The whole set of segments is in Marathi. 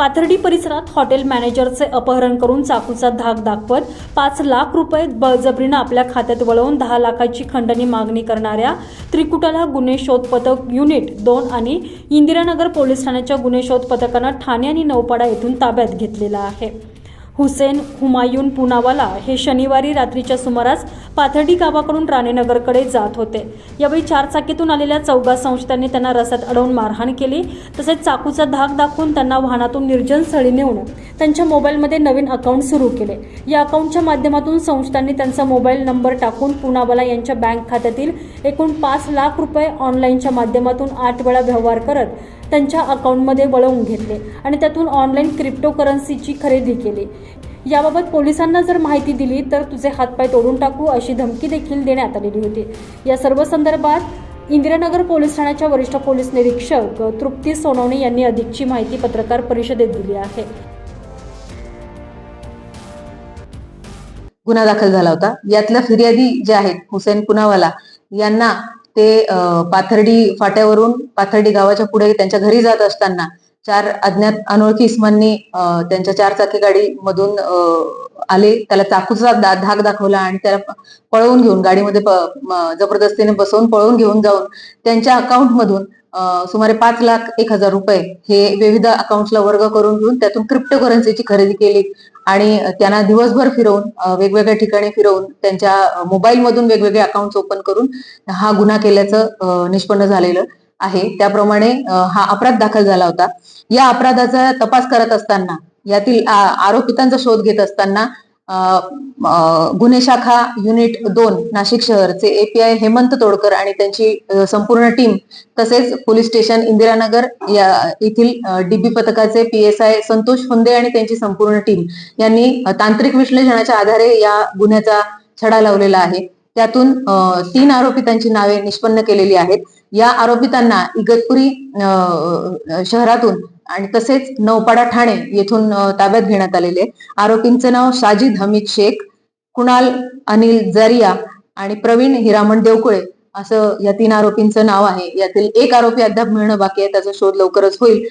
पाथर्डी परिसरात हॉटेल मॅनेजरचे अपहरण करून चाकूचा धाक दाखवत पाच लाख रुपये बळजबरीनं आपल्या खात्यात वळवून दहा लाखाची खंडणी मागणी करणाऱ्या त्रिकुटाला गुन्हे शोध पथक युनिट दोन आणि इंदिरानगर पोलीस ठाण्याच्या गुन्हे शोध पथकानं ठाणे आणि नौपाडा येथून ताब्यात घेतलेला आहे. हुसेन हुमायून पुनावाला हे शनिवारी रात्रीच्या सुमारास पाथर्डी गावाकडून राणेनगरकडे जात होते. यावेळी चार चाकीतून आलेल्या चौघा संशयितांनी त्यांना रसात अडवून मारहाण केली. तसेच चाकूचा धाक दाखवून त्यांना वाहनातून निर्जन स्थळी नेऊन त्यांच्या मोबाईलमध्ये नवीन अकाउंट सुरू केले. या अकाउंटच्या माध्यमातून संशयितांनी त्यांचा मोबाईल नंबर टाकून पुनावाला यांच्या बँक खात्यातील एकूण पाच लाख रुपये ऑनलाईनच्या माध्यमातून आठ वेळा व्यवहार करत त्यांच्या अकाउंटमध्ये वळवून घेतले आणि त्यातून ऑनलाईन क्रिप्टोकरन्सीची खरेदी केली. याबाबत पोलिसांना जर माहिती दिली तर तुझे हातपाय तोडून टाकू अशी धमकी देखील देण्यात आलेली होती. या सर्व संदर्भात इंदिरानगर पोलीस ठाण्याच्या वरिष्ठ पोलीस निरीक्षक तृप्ती सोनवणे यांनी अधिकची माहिती पत्रकार परिषदेत दिली आहे. गुन्हा दाखल झाला होता. यातल्या फिर्यादी जे आहेत हुसेन पुनावाला यांना ते पाथर्डी फाट्यावरून पाथर्डी गावाच्या पुढे त्यांच्या घरी जात असताना चार अज्ञात अनोळखी इसमांनी त्यांच्या चार चाकी गाडी मधून आले. त्याला चाकूचा दा- धाक दाखवला आणि त्याला पळवून घेऊन गाडीमध्ये जबरदस्तीने बसवून पळवून घेऊन जाऊन त्यांच्या अकाउंट मधून सुमारे पाच लाख एक हजार रुपये हे विविध अकाउंटला वर्ग करून घेऊन त्यातून क्रिप्टोकरन्सीची खरेदी केली. आणि त्यांना दिवसभर फिरवून वेगवेगळ्या ठिकाणी फिरवून त्यांच्या मोबाईलमधून वेगवेगळे अकाउंट ओपन करून हा गुन्हा केल्याचं निष्पन्न झालेलं आहे. त्याप्रमाणे हा अपराध दाखल झाला होता. या अपराधाचा तपास करत असताना यातील आरोपितांचा शोध घेत असताना गुन्हे शाखा युनिट दोन नाशिक शहरचे एपीआय हेमंत तोडकर आणि त्यांची संपूर्ण टीम तसेच पोलीस स्टेशन इंदिरानगर या येथील डीबी पथकाचे P S I Santosh Phunde आणि त्यांची संपूर्ण टीम यांनी तांत्रिक विश्लेषणाच्या आधारे या गुन्ह्याचा छडा लावलेला आहे. त्यातून तीन आरोपितांची नावे निष्पन्न केलेली आहेत. या आरोपितांना इगतपुरी शहरातून आणि तसेच नौपाडा ठाणे येथून ताब्यात घेण्यात आलेले. आहे. आरोपींचं नाव साजिद हमीद शेख कुणाल अनिल जरिया आणि प्रवीण हिरामण देवकुळे असं या तीन आरोपींचं नाव आहे. यातील एक आरोपी अद्याप मिळणं बाकी आहे. त्याचा शोध लवकरच होईल.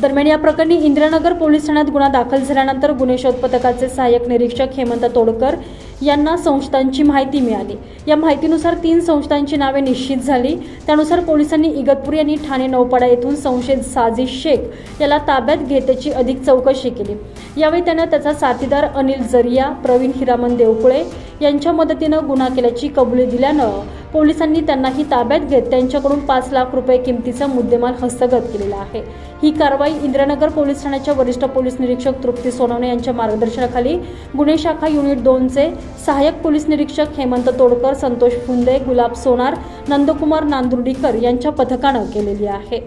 दरम्यान या प्रकरणी इंदिरानगर पोलीस ठाण्यात गुन्हा दाखल झाल्यानंतर गुन्हे शोध पथकाचे सहाय्यक निरीक्षक हेमंत तोडकर यांना संस्थांची माहिती मिळाली. या माहितीनुसार तीन संस्थांची नावे निश्चित झाली. त्यानुसार पोलिसांनी इगतपुरी आणि ठाणे नौपाडा येथून संशयित साजिद शेख याला ताब्यात घेत्याची अधिक चौकशी केली. यावेळी त्यानं त्याचा साथीदार अनिल जरिया प्रवीण हिरामन देवकुळे यांच्या मदतीनं गुन्हा केल्याची कबुली दिल्यानं पोलिसांनी त्यांनाही ताब्यात घेत त्यांच्याकडून पाच लाख रुपये किमतीचा मुद्देमाल हस्तगत केलेला आहे. ही कारवाई इंद्रनगर पोलीस ठाण्याच्या वरिष्ठ पोलीस निरीक्षक तृप्ती सोनवणे यांच्या मार्गदर्शनाखाली गुन्हे शाखा युनिट दोनचे सहाय्यक पोलीस निरीक्षक हेमंत तोडकर संतोष फुंदे गुलाब सोनार नंदकुमार नांदुर्डीकर यांच्या पथकानं केलेली आहे.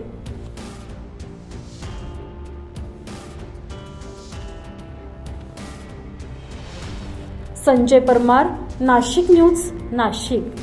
संजय परमार नाशिक न्यूज नाशिक.